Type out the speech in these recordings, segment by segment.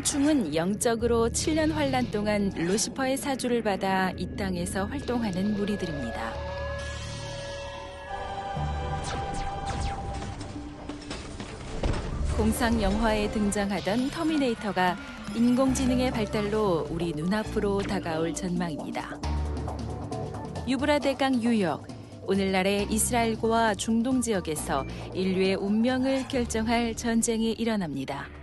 황충은 영적으로 7년 환란 동안 루시퍼의 사주를 받아 이 땅에서 활동하는 무리들입니다. 공상 영화에 등장하던 터미네이터가 인공지능의 발달로 우리 눈앞으로 다가올 전망입니다. 유브라데강 유역, 오늘날의 이스라엘과 중동 지역에서 인류의 운명을 결정할 전쟁이 일어납니다.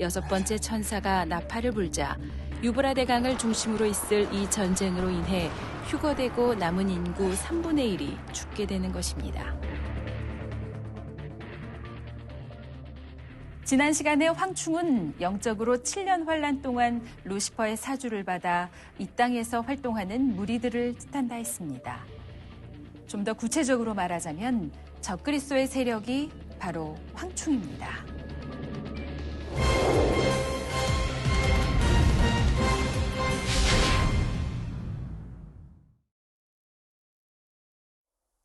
여섯 번째 천사가 나팔을 불자 유브라데강을 중심으로 있을 이 전쟁으로 인해 휴거되고 남은 인구 3분의 1이 죽게 되는 것입니다. 지난 시간에 황충은 영적으로 7년 환란 동안 루시퍼의 사주를 받아 이 땅에서 활동하는 무리들을 뜻한다 했습니다. 좀 더 구체적으로 말하자면 적그리스도의 세력이 바로 황충입니다.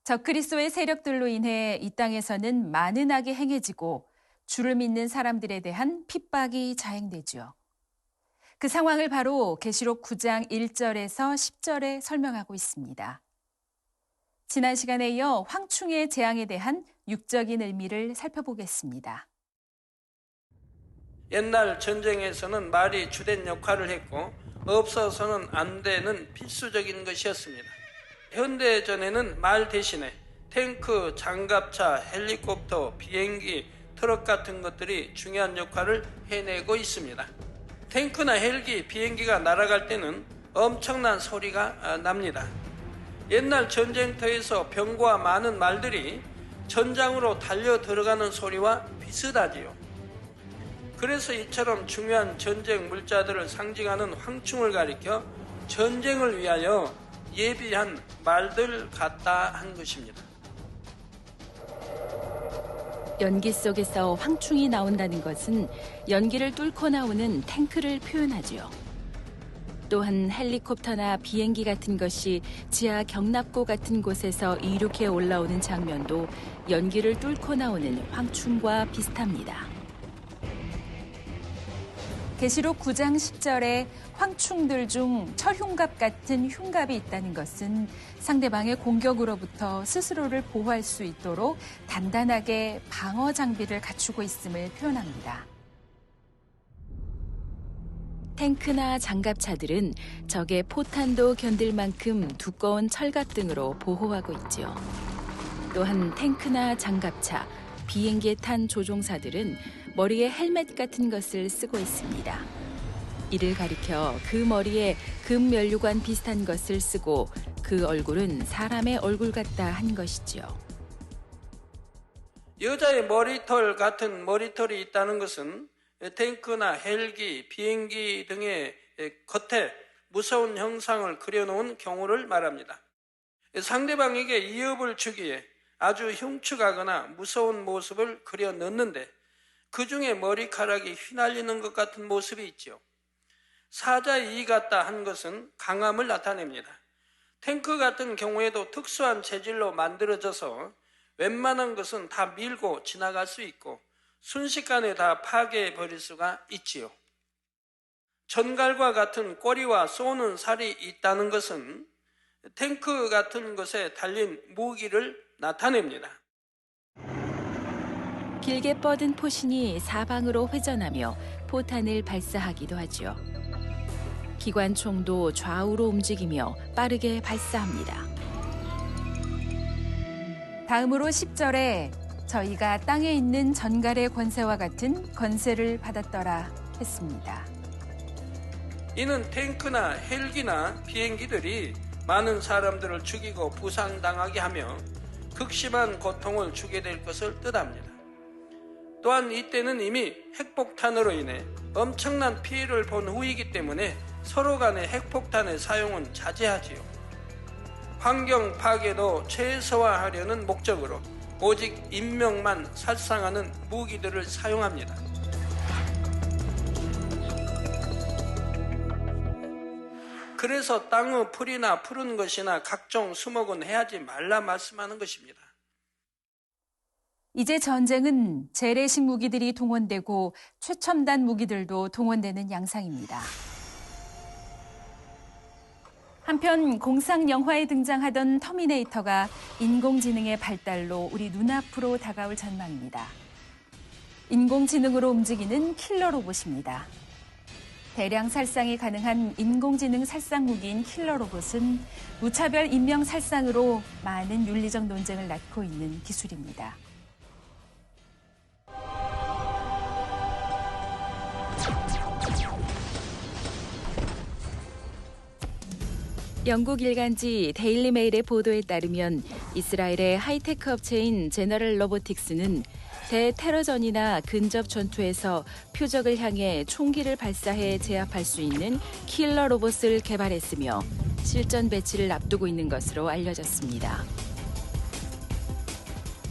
적그리스도의 세력들로 인해 이 땅에서는 많은 악이 행해지고 주를 믿는 사람들에 대한 핍박이 자행되지요. 그 상황을 바로 계시록 9장 1절에서 10절에 설명하고 있습니다. 지난 시간에 이어 황충의 재앙에 대한 육적인 의미를 살펴보겠습니다. 옛날 전쟁에서는 말이 주된 역할을 했고 없어서는 안 되는 필수적인 것이었습니다. 현대전에는 말 대신에 탱크, 장갑차, 헬리콥터, 비행기, 트럭 같은 것들이 중요한 역할을 해내고 있습니다. 탱크나 헬기, 비행기가 날아갈 때는 엄청난 소리가 납니다. 옛날 전쟁터에서 병과 많은 말들이 전장으로 달려 들어가는 소리와 비슷하지요. 그래서 이처럼 중요한 전쟁 물자들을 상징하는 황충을 가리켜 전쟁을 위하여 예비한 말들 같다 한 것입니다. 연기 속에서 황충이 나온다는 것은 연기를 뚫고 나오는 탱크를 표현하지요. 또한 헬리콥터나 비행기 같은 것이 지하 경납고 같은 곳에서 이륙해 올라오는 장면도 연기를 뚫고 나오는 황충과 비슷합니다. 계시록 9장 10절에 황충들 중 철흉갑 같은 흉갑이 있다는 것은 상대방의 공격으로부터 스스로를 보호할 수 있도록 단단하게 방어 장비를 갖추고 있음을 표현합니다. 탱크나 장갑차들은 적의 포탄도 견딜 만큼 두꺼운 철갑 등으로 보호하고 있지요. 또한 탱크나 장갑차, 비행기에 탄 조종사들은 머리에 헬멧 같은 것을 쓰고 있습니다. 이를 가리켜 그 머리에 금 면류관 비슷한 것을 쓰고 그 얼굴은 사람의 얼굴 같다 한 것이지요. 여자의 머리털 같은 머리털이 있다는 것은 탱크나 헬기, 비행기 등의 겉에 무서운 형상을 그려놓은 경우를 말합니다. 상대방에게 이업을 주기에 아주 흉측하거나 무서운 모습을 그려 넣는데 그 중에 머리카락이 휘날리는 것 같은 모습이 있죠. 사자의 이 같다 한 것은 강함을 나타냅니다. 탱크 같은 경우에도 특수한 재질로 만들어져서 웬만한 것은 다 밀고 지나갈 수 있고 순식간에 다 파괴해 버릴 수가 있지요. 전갈과 같은 꼬리와 쏘는 살이 있다는 것은 탱크 같은 것에 달린 무기를 나타냅니다. 길게 뻗은 포신이 사방으로 회전하며 포탄을 발사하기도 하지요. 기관총도 좌우로 움직이며 빠르게 발사합니다. 다음으로 10절에 저희가 땅에 있는 전갈의 권세와 같은 권세를 받았더라 했습니다. 이는 탱크나 헬기나 비행기들이 많은 사람들을 죽이고 부상당하게 하며 극심한 고통을 주게 될 것을 뜻합니다. 또한 이때는 이미 핵폭탄으로 인해 엄청난 피해를 본 후이기 때문에 서로 간의 핵폭탄의 사용은 자제하지요. 환경 파괴도 최소화하려는 목적으로 오직 인명만 살상하는 무기들을 사용합니다. 그래서 땅의 풀이나 푸른 것이나 각종 수목은 해하지 말라 말씀하는 것입니다. 이제 전쟁은 재래식 무기들이 동원되고 최첨단 무기들도 동원되는 양상입니다. 한편 공상 영화에 등장하던 터미네이터가 인공지능의 발달로 우리 눈앞으로 다가올 전망입니다. 인공지능으로 움직이는 킬러 로봇입니다. 대량 살상이 가능한 인공지능 살상 무기인 킬러 로봇은 무차별 인명 살상으로 많은 윤리적 논쟁을 낳고 있는 기술입니다. 영국 일간지 데일리 메일의 보도에 따르면 이스라엘의 하이테크 업체인 제너럴 로보틱스는 대테러전이나 근접 전투에서 표적을 향해 총기를 발사해 제압할 수 있는 킬러 로봇을 개발했으며 실전 배치를 앞두고 있는 것으로 알려졌습니다.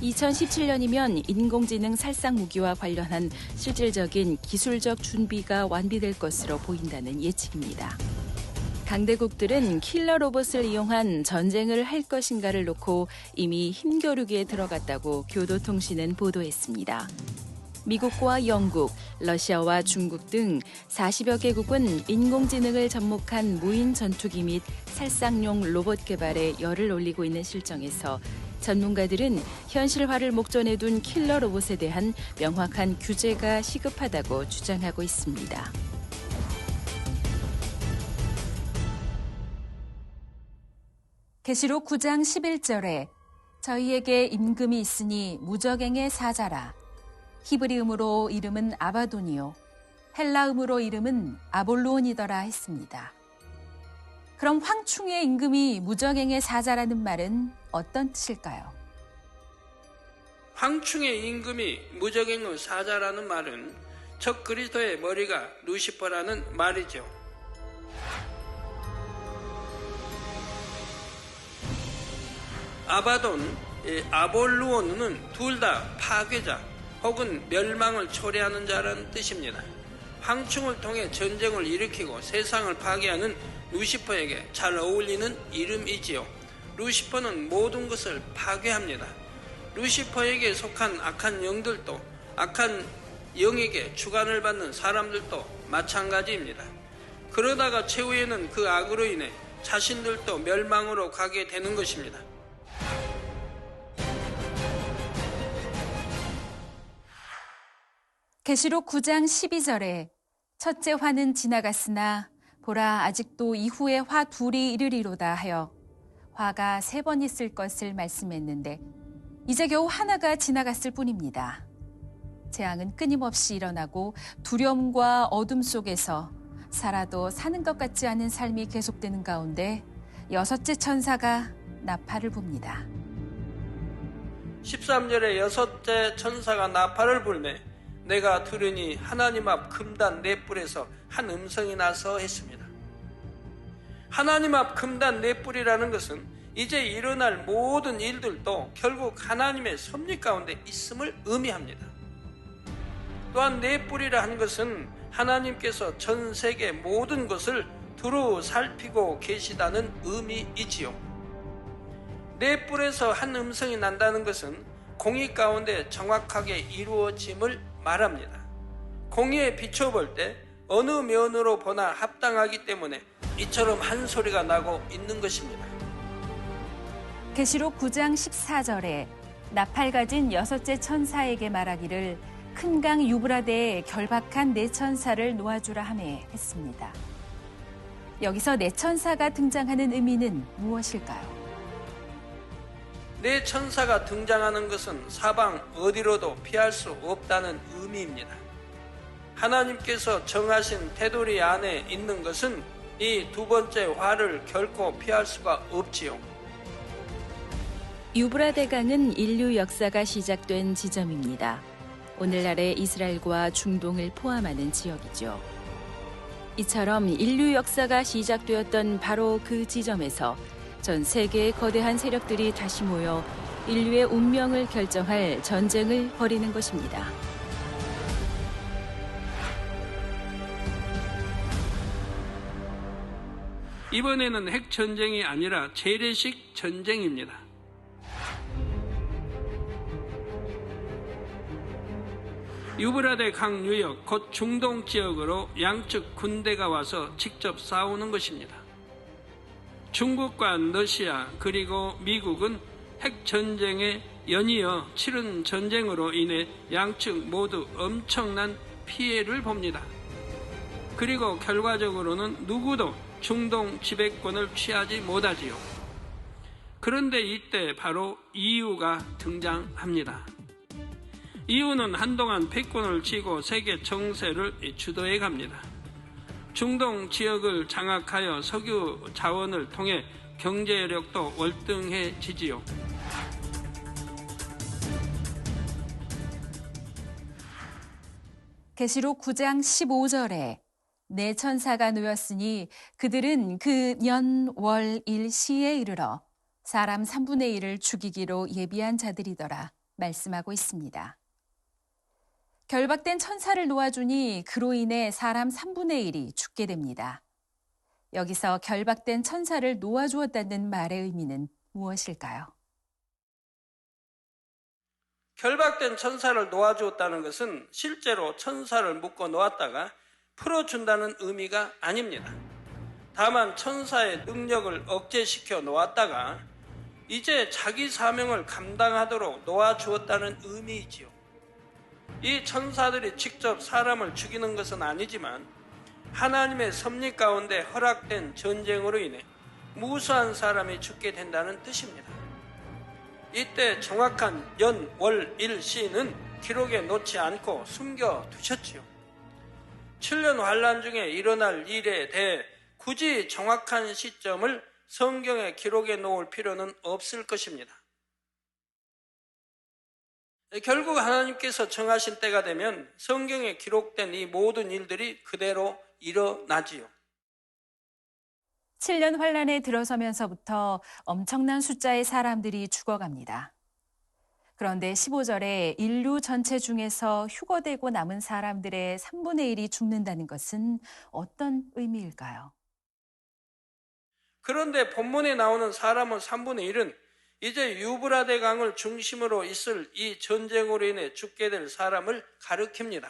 2017년이면 인공지능 살상 무기와 관련한 실질적인 기술적 준비가 완비될 것으로 보인다는 예측입니다. 강대국들은 킬러 로봇을 이용한 전쟁을 할 것인가를 놓고 이미 힘겨루기에 들어갔다고 교도통신은 보도했습니다. 미국과 영국, 러시아와 중국 등 40여 개국은 인공지능을 접목한 무인 전투기 및 살상용 로봇 개발에 열을 올리고 있는 실정에서 전문가들은 현실화를 목전에 둔 킬러 로봇에 대한 명확한 규제가 시급하다고 주장하고 있습니다. 계시록 9장 11절에 저희에게 임금이 있으니 무적행의 사자라. 히브리음으로 이름은 아바돈이요. 헬라음으로 이름은 아볼로온이더라 했습니다. 그럼 황충의 임금이 무적행의 사자라는 말은 어떤 뜻일까요? 황충의 임금이 무적행의 사자라는 말은 적 그리스도의 머리가 루시퍼라는 말이죠. 아바돈, 예, 아볼루온은 둘다 파괴자 혹은 멸망을 초래하는 자라는 뜻입니다. 황충을 통해 전쟁을 일으키고 세상을 파괴하는 루시퍼에게 잘 어울리는 이름이지요. 루시퍼는 모든 것을 파괴합니다. 루시퍼에게 속한 악한 영들도 악한 영에게 주관을 받는 사람들도 마찬가지입니다. 그러다가 최후에는 그 악으로 인해 자신들도 멸망으로 가게 되는 것입니다. 계시록 9장 12절에 첫째 화는 지나갔으나 보라 아직도 이후에 화 둘이 이르리로다 하여 화가 세 번 있을 것을 말씀했는데 이제 겨우 하나가 지나갔을 뿐입니다. 재앙은 끊임없이 일어나고 두려움과 어둠 속에서 살아도 사는 것 같지 않은 삶이 계속되는 가운데 여섯째 천사가 나팔을 붑니다. 13절에 여섯째 천사가 나팔을 불매 내가 들으니 하나님 앞 금단 넷불에서 한 음성이 나서 했습니다. 하나님 앞 금단 넷불이라는 것은 이제 일어날 모든 일들도 결국 하나님의 섭리 가운데 있음을 의미합니다. 또한 넷불이라 한 것은 하나님께서 전 세계 모든 것을 두루 살피고 계시다는 의미이지요. 넷불에서 한 음성이 난다는 것은 공의 가운데 정확하게 이루어짐을 말합니다. 공의에 비춰볼 때 어느 면으로 보나 합당하기 때문에 이처럼 한 소리가 나고 있는 것입니다. 계시록 9장 14절에 나팔 가진 여섯째 천사에게 말하기를 큰 강 유브라데에 결박한 네 천사를 놓아주라 하매 했습니다. 여기서 네 천사가 등장하는 의미는 무엇일까요? 네 천사가 등장하는 것은 사방 어디로도 피할 수 없다는 의미입니다. 하나님께서 정하신 테두리 안에 있는 것은 이 두 번째 화를 결코 피할 수가 없지요. 유브라데강은 인류 역사가 시작된 지점입니다. 오늘날의 이스라엘과 중동을 포함하는 지역이죠. 이처럼 인류 역사가 시작되었던 바로 그 지점에서 전 세계의 거대한 세력들이 다시 모여 인류의 운명을 결정할 전쟁을 벌이는 것입니다. 이번에는 핵 전쟁이 아니라 재래식 전쟁입니다. 유브라데 강 유역 곧 중동 지역으로 양측 군대가 와서 직접 싸우는 것입니다. 중국과 러시아 그리고 미국은 핵 전쟁에 연이어 치른 전쟁으로 인해 양측 모두 엄청난 피해를 봅니다. 그리고 결과적으로는 누구도 중동 지배권을 취하지 못하지요. 그런데 이때 바로 이유가 등장합니다. 이유는 한동안 패권을 쥐고 세계 정세를 주도해 갑니다. 중동 지역을 장악하여 석유 자원을 통해 경제력도 월등해지지요. 계시록 9장 15절에 내 천사가 놓였으니 그들은 그 년, 월, 일 시에 이르러 사람 3분의 1을 죽이기로 예비한 자들이더라 말씀하고 있습니다. 결박된 천사를 놓아주니 그로 인해 사람 3분의 1이 죽게 됩니다. 여기서 결박된 천사를 놓아주었다는 말의 의미는 무엇일까요? 결박된 천사를 놓아주었다는 것은 실제로 천사를 묶어 놓았다가 풀어준다는 의미가 아닙니다. 다만 천사의 능력을 억제시켜 놓았다가 이제 자기 사명을 감당하도록 놓아주었다는 의미이지요. 이 천사들이 직접 사람을 죽이는 것은 아니지만 하나님의 섭리 가운데 허락된 전쟁으로 인해 무수한 사람이 죽게 된다는 뜻입니다. 이때 정확한 연, 월, 일, 시는 기록에 놓지 않고 숨겨 두셨지요. 7년 환란 중에 일어날 일에 대해 굳이 정확한 시점을 성경에 기록해 놓을 필요는 없을 것입니다. 결국 하나님께서 정하신 때가 되면 성경에 기록된 이 모든 일들이 그대로 일어나지요. 7년 환란에 들어서면서부터 엄청난 숫자의 사람들이 죽어갑니다. 그런데 15절에 인류 전체 중에서 휴거되고 남은 사람들의 3분의 1이 죽는다는 것은 어떤 의미일까요? 그런데 본문에 나오는 사람은 3분의 1은 이제 유브라데 강을 중심으로 있을 이 전쟁으로 인해 죽게 될 사람을 가리킵니다.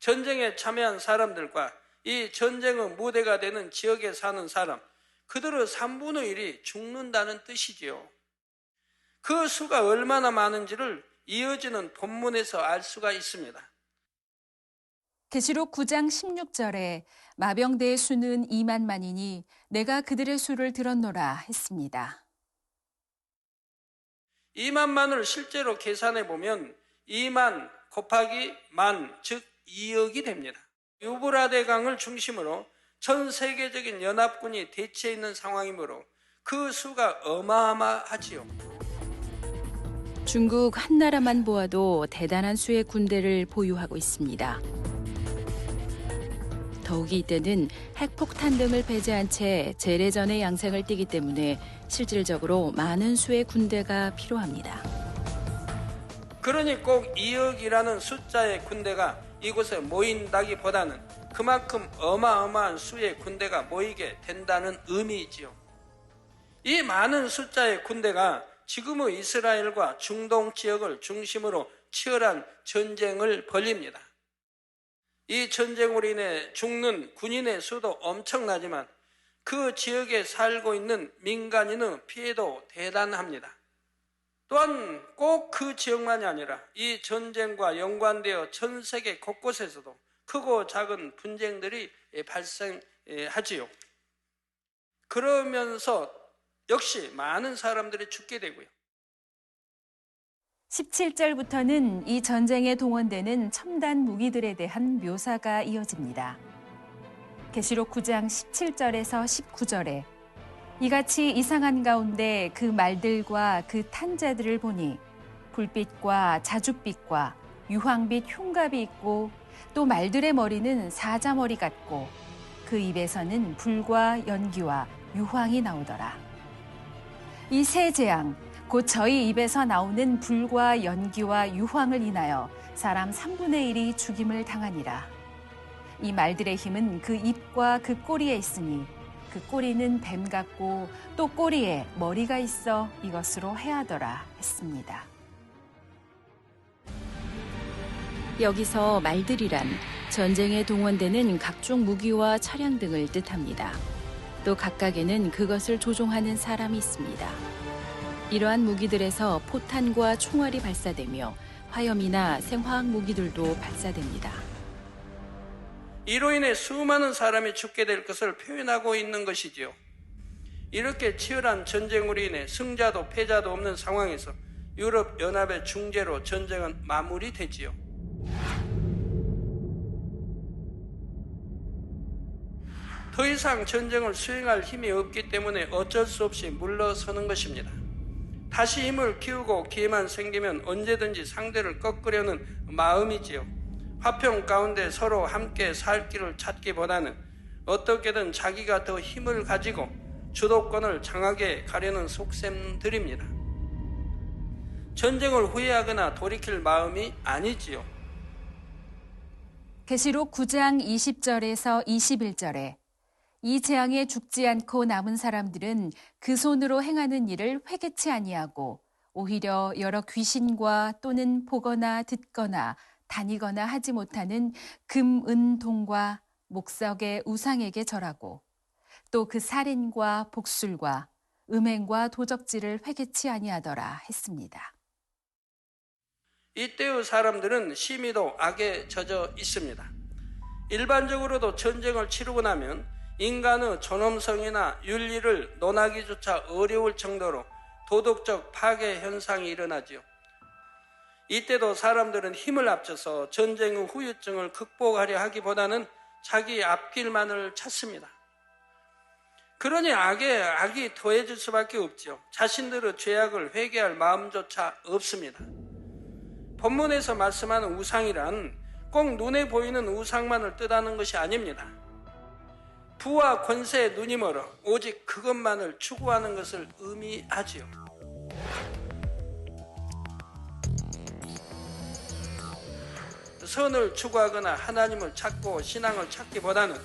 전쟁에 참여한 사람들과 이 전쟁의 무대가 되는 지역에 사는 사람, 그들의 3분의 1이 죽는다는 뜻이지요. 그 수가 얼마나 많은지를 이어지는 본문에서 알 수가 있습니다. 계시록 9장 16절에 마병대의 수는 2만만이니 내가 그들의 수를 들었노라 했습니다. 2만만을 실제로 계산해 보면 2만 곱하기 만, 즉 2억이 됩니다. 유브라데 강을 중심으로 전 세계적인 연합군이 대치해 있는 상황이므로 그 수가 어마어마하지요. 중국 한 나라만 보아도 대단한 수의 군대를 보유하고 있습니다. 더욱이 이때는 핵폭탄 등을 배제한 채 재래전의 양상을 띠기 때문에 실질적으로 많은 수의 군대가 필요합니다. 그러니 꼭 2억이라는 숫자의 군대가 이곳에 모인다기보다는 그만큼 어마어마한 수의 군대가 모이게 된다는 의미이지요. 이 많은 숫자의 군대가 지금의 이스라엘과 중동 지역을 중심으로 치열한 전쟁을 벌립니다. 이 전쟁으로 인해 죽는 군인의 수도 엄청나지만 그 지역에 살고 있는 민간인의 피해도 대단합니다. 또한 꼭 그 지역만이 아니라 이 전쟁과 연관되어 전 세계 곳곳에서도 크고 작은 분쟁들이 발생하지요. 그러면서 역시 많은 사람들이 죽게 되고요. 17절부터는 이 전쟁에 동원되는 첨단 무기들에 대한 묘사가 이어집니다. 계시록 9장 17절에서 19절에 이같이 이상한 가운데 그 말들과 그 탄자들을 보니 불빛과 자줏빛과 유황빛 흉갑이 있고 또 말들의 머리는 사자머리 같고 그 입에서는 불과 연기와 유황이 나오더라. 이 세 재앙 곧 저희 입에서 나오는 불과 연기와 유황을 인하여 사람 3분의 1이 죽임을 당하니라. 이 말들의 힘은 그 입과 그 꼬리에 있으니 그 꼬리는 뱀 같고 또 꼬리에 머리가 있어 이것으로 해하더라 했습니다. 여기서 말들이란 전쟁에 동원되는 각종 무기와 차량 등을 뜻합니다. 또 각각에는 그것을 조종하는 사람이 있습니다. 이러한 무기들에서 포탄과 총알이 발사되며 화염이나 생화학 무기들도 발사됩니다. 이로 인해 수많은 사람이 죽게 될 것을 표현하고 있는 것이지요. 이렇게 치열한 전쟁으로 인해 승자도 패자도 없는 상황에서 유럽 연합의 중재로 전쟁은 마무리되지요. 더 이상 전쟁을 수행할 힘이 없기 때문에 어쩔 수 없이 물러서는 것입니다. 다시 힘을 키우고 기회만 생기면 언제든지 상대를 꺾으려는 마음이지요. 화평 가운데 서로 함께 살 길을 찾기보다는 어떻게든 자기가 더 힘을 가지고 주도권을 장악해 가려는 속셈들입니다. 전쟁을 후회하거나 돌이킬 마음이 아니지요. 계시록 9장 20절에서 21절에 이 재앙에 죽지 않고 남은 사람들은 그 손으로 행하는 일을 회개치 아니하고 오히려 여러 귀신과 또는 보거나 듣거나 다니거나 하지 못하는 금, 은, 동과 목석의 우상에게 절하고 또 그 살인과 복술과 음행과 도적질을 회개치 아니하더라 했습니다. 이때의 사람들은 심히도 악에 젖어 있습니다. 일반적으로도 전쟁을 치르고 나면 인간의 존엄성이나 윤리를 논하기조차 어려울 정도로 도덕적 파괴 현상이 일어나지요. 이때도 사람들은 힘을 합쳐서 전쟁의 후유증을 극복하려 하기보다는 자기 앞길만을 찾습니다. 그러니 악에 악이 더해질 수밖에 없죠. 자신들의 죄악을 회개할 마음조차 없습니다. 본문에서 말씀하는 우상이란 꼭 눈에 보이는 우상만을 뜻하는 것이 아닙니다. 부와 권세에 눈이 멀어 오직 그것만을 추구하는 것을 의미하지요. 선을 추구하거나 하나님을 찾고 신앙을 찾기보다는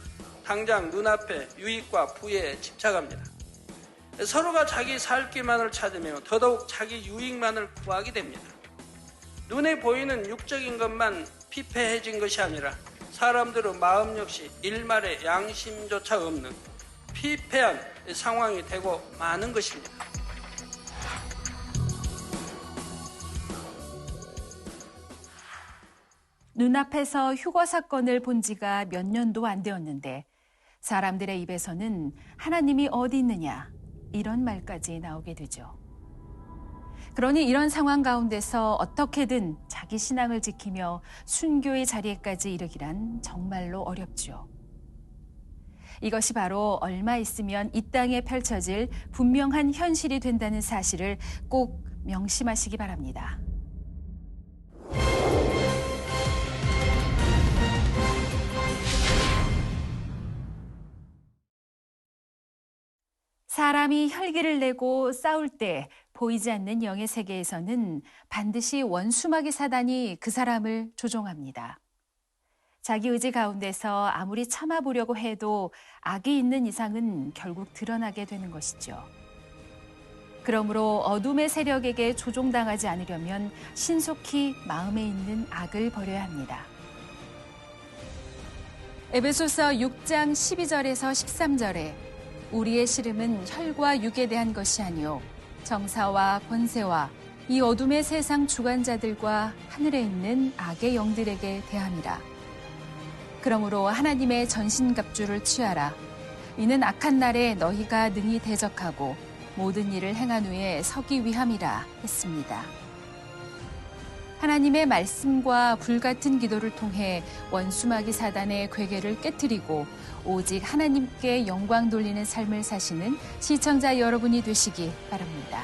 당장 눈앞에 유익과 부에 집착합니다. 서로가 자기 살 길만을 찾으며 더더욱 자기 유익만을 구하게 됩니다. 눈에 보이는 육적인 것만 피폐해진 것이 아니라 사람들의 마음 역시 일말의 양심조차 없는 피폐한 상황이 되고 마는 것입니다. 눈앞에서 휴거 사건을 본 지가 몇 년도 안 되었는데 사람들의 입에서는 하나님이 어디 있느냐 이런 말까지 나오게 되죠. 그러니 이런 상황 가운데서 어떻게든 자기 신앙을 지키며 순교의 자리에까지 이르기란 정말로 어렵죠. 이것이 바로 얼마 있으면 이 땅에 펼쳐질 분명한 현실이 된다는 사실을 꼭 명심하시기 바랍니다. 사람이 혈기를 내고 싸울 때 보이지 않는 영의 세계에서는 반드시 원수마귀 사단이 그 사람을 조종합니다. 자기 의지 가운데서 아무리 참아보려고 해도 악이 있는 이상은 결국 드러나게 되는 것이죠. 그러므로 어둠의 세력에게 조종당하지 않으려면 신속히 마음에 있는 악을 버려야 합니다. 에베소서 6장 12절에서 13절에 우리의 씨름은 혈과 육에 대한 것이 아니요 정사와 권세와 이 어둠의 세상 주관자들과 하늘에 있는 악의 영들에게 대함이라. 그러므로 하나님의 전신갑주를 취하라. 이는 악한 날에 너희가 능히 대적하고 모든 일을 행한 후에 서기 위함이라 했습니다. 하나님의 말씀과 불같은 기도를 통해 원수마귀 사단의 괴계를 깨뜨리고 오직 하나님께 영광 돌리는 삶을 사시는 시청자 여러분이 되시기 바랍니다.